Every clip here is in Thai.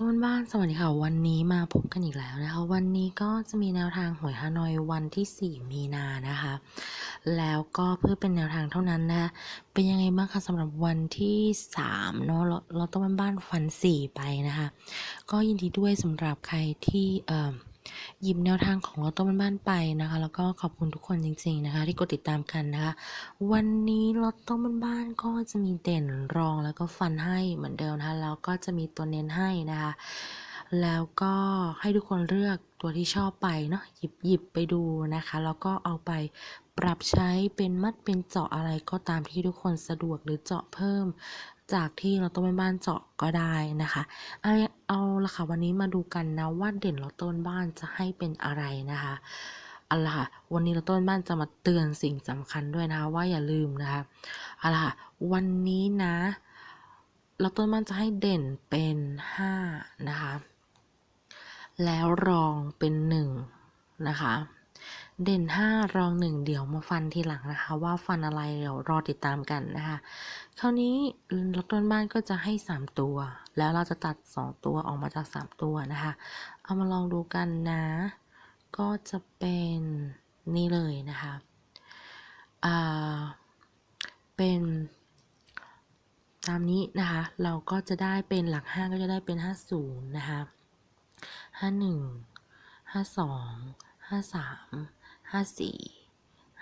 ต้นบ้านสวัสดีค่ะ วันนี้มาพบกันอีกแล้วนะคะ วันนี้ก็จะมีแนวทางหวยฮานอยวันที่ 4 มีนานะคะ แล้วก็เพื่อเป็นแนวทางเท่านั้นนะ เป็นยังไงบ้างคะสำหรับวันที่ 3 เนาะเราเราต้องบ้านฟัน 4 ไปนะคะ ก็ยินดีด้วยสำหรับใครที่เอ่อ หยิบแนวทางของเราต้นบ้านไปนะคะ แล้วก็ขอบคุณทุกคนจริง ๆนะคะ ที่กดติดตามกันนะคะ วันนี้ลอตโต้บ้านก็จะมีเด่นรองแล้วก็ฟันให้เหมือนเดิมนะคะแล้วก็จะมีตัวเน้นให้นะคะ แล้วก็ให้ทุกคนเลือกตัวที่ชอบไปเนาะหยิบหยิบไปดูนะคะ แล้วก็เอาไป ปรับใช้เป็นมัดเป็นเจาะอะไรก็ตามที่ทุกคนสะดวกหรือเจาะเพิ่ม จากที่เราต้นบ้านเจาะก็ได้นะคะเอาเอาละค่ะวันนี้มาดูกันนะว่าเด่นเราต้นบ้านจะให้เป็นอะไรนะคะเอาละค่ะวันนี้เราต้นบ้านจะมาเตือนสิ่งสำคัญด้วยนะคะว่าอย่าลืมนะคะเอาละค่ะวันนี้นะเราต้นบ้านจะให้เด่นเป็นห้านะคะแล้วรองเป็นหนึ่งนะคะ เด่นห้ารองหนึ่งเดี๋ยวมาฟันทีหลังนะคะ ว่าฟันอะไรเดี๋ยวรอติดตามกันนะคะคราวนี้ลักต้นบ้านก็จะให้ 3 ตัว แล้วเราจะตัด 2 ตัวออกมาจาก 3 ตัวนะคะ เอามาลองดูกันนะ ก็จะเป็นนี่เลยนะคะอ่าเป็นตามนี้นะคะ เราก็จะได้เป็นหลัก 5 ก็จะได้เป็น 50 นะคะ 51 52 53 54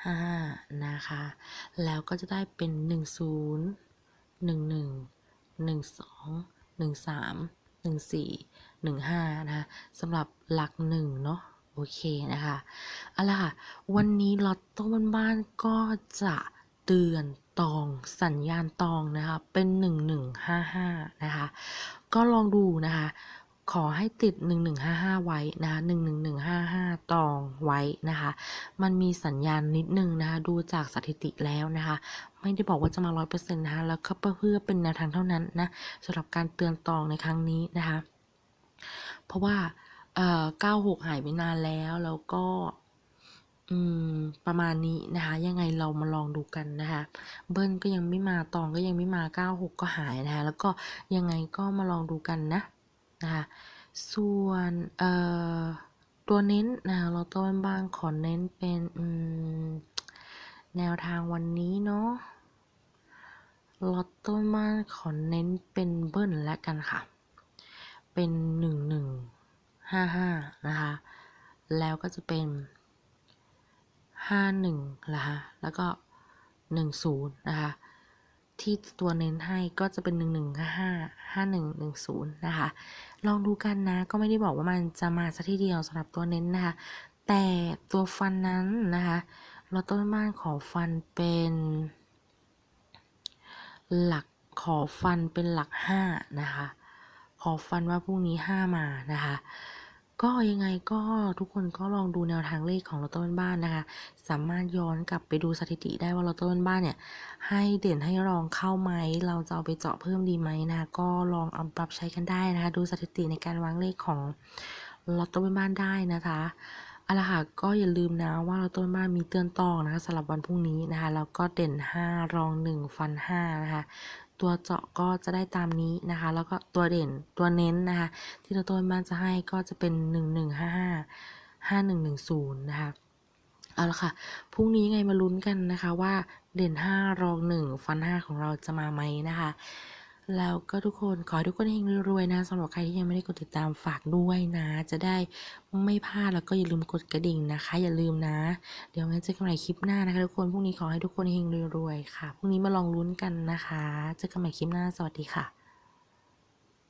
5นะคะ แล้วก็จะได้เป็น10หนึ่งหนึ่งหนึ่งสองหนึ่งสามหนึ่งสี่หนึ่งห้านะคะสำหรับหลักหนึ่งเนาะโอเคนะคะเอาละค่ะ วันนี้ลอตโต้บ้านๆก็จะเตือนตองสัญญาณตองนะคะ เป็นหนึ่งหนึ่งห้าห้านะคะ ก็ลองดูนะคะ ขอให้ติด 1155 ไว้นะคะ11155 ตองไว้นะคะ มันมีสัญญาณนิดนึงนะคะ ดูจากสถิติแล้วนะคะ ไม่ได้บอกว่าจะมา 100%นะคะแล้วก็เพื่อเป็นแนวทางเท่านั้นนะสำหรับการเตือนตองในครั้งนี้นะคะ เพราะว่าเอ่อ96 หายไปนานแล้วแล้วก็ประมาณนี้นะคะ ยังไงเรามาลองดูกันนะคะ เบิ้ลก็ยังไม่มาตองก็ยังไม่มา 96 ก็หายนะคะ แล้วก็ยังไงก็มาลองดูกันนะ นะคะส่วนตัวเน้นนะเราต้นบ้างขอเน้นเป็นแนวทางวันนี้เนาะลอตโต้บ้านขอเน้นเป็นเบิ้ลและกันค่ะ เป็นหนึ่งหนึ่งห้าห้านะคะ แล้วก็จะเป็นห้าหนึ่งนะคะ แล้วก็หนึ่งศูนย์นะคะ ที่ตัวเน้นให้ก็จะเป็นหนึ่งหนึ่งห้าห้าหนึ่งหนึ่งศูนย์นะคะ ลองดูกันนะก็ไม่ได้บอกว่ามันจะมาสักทีเดียวสำหรับตัวเน้นนะคะ แต่ตัวฟันนั้นนะคะเราต้นบ้านขอฟันเป็น หลักขอฟันเป็นหลักห้านะคะ ขอฟันว่าพรุ่งนี้ห้ามานะคะ ก็ยังไงก็ทุกคนก็ลองดูแนวทางเลขของลอตเราต้นบ้านนะคะ สามารถย้อนกลับไปดูสถิติได้ว่าลอตเราต้นบ้านเนี่ย ให้เด่นให้รองเข้าไหม เราจะเอาไปเจาะเพิ่มดีไหมนะก็ลองเอาปรับใช้กันได้นะคะ ดูสถิติในการวางเลขของลอตโต้บ้านได้นะคะเอาละค่ะก็อย่าลืมนะว่าเราต้นบ้านมีเตือนตองนะคะสำหรับวันพรุ่งนี้นะคะแล้วก็เด่น 5 รอง 1 ฟัน5นะคะตัวเจาะก็จะได้ตามนี้นะคะ แล้วก็ตัวเด่นตัวเน้นนะคะ ที่เราต้นบ้านจะให้ก็จะเป็น 1155 5110 นะคะ เอาละค่ะ พรุ่งนี้ไงมาลุ้นกันนะคะว่าเด่น 5 รอง 1 ฟัน 5 ของเราจะมาไหมนะคะ แล้วก็ทุกคนขอให้ทุกคนเฮงรวยๆนะสำหรับใครที่ยังไม่ได้กดติดตามฝากด้วยนะ จะได้ไม่พลาดแล้วก็อย่าลืมกดกระดิ่งนะคะ อย่าลืมนะ เดี๋ยวงั้นเจอกันใหม่คลิปหน้านะคะทุกคนพรุ่งนี้ขอให้ทุกคนเฮงรวยๆค่ะพรุ่งนี้มาลองลุ้นกันนะคะเจอกันใหม่คลิปหน้าสวัสดีค่ะ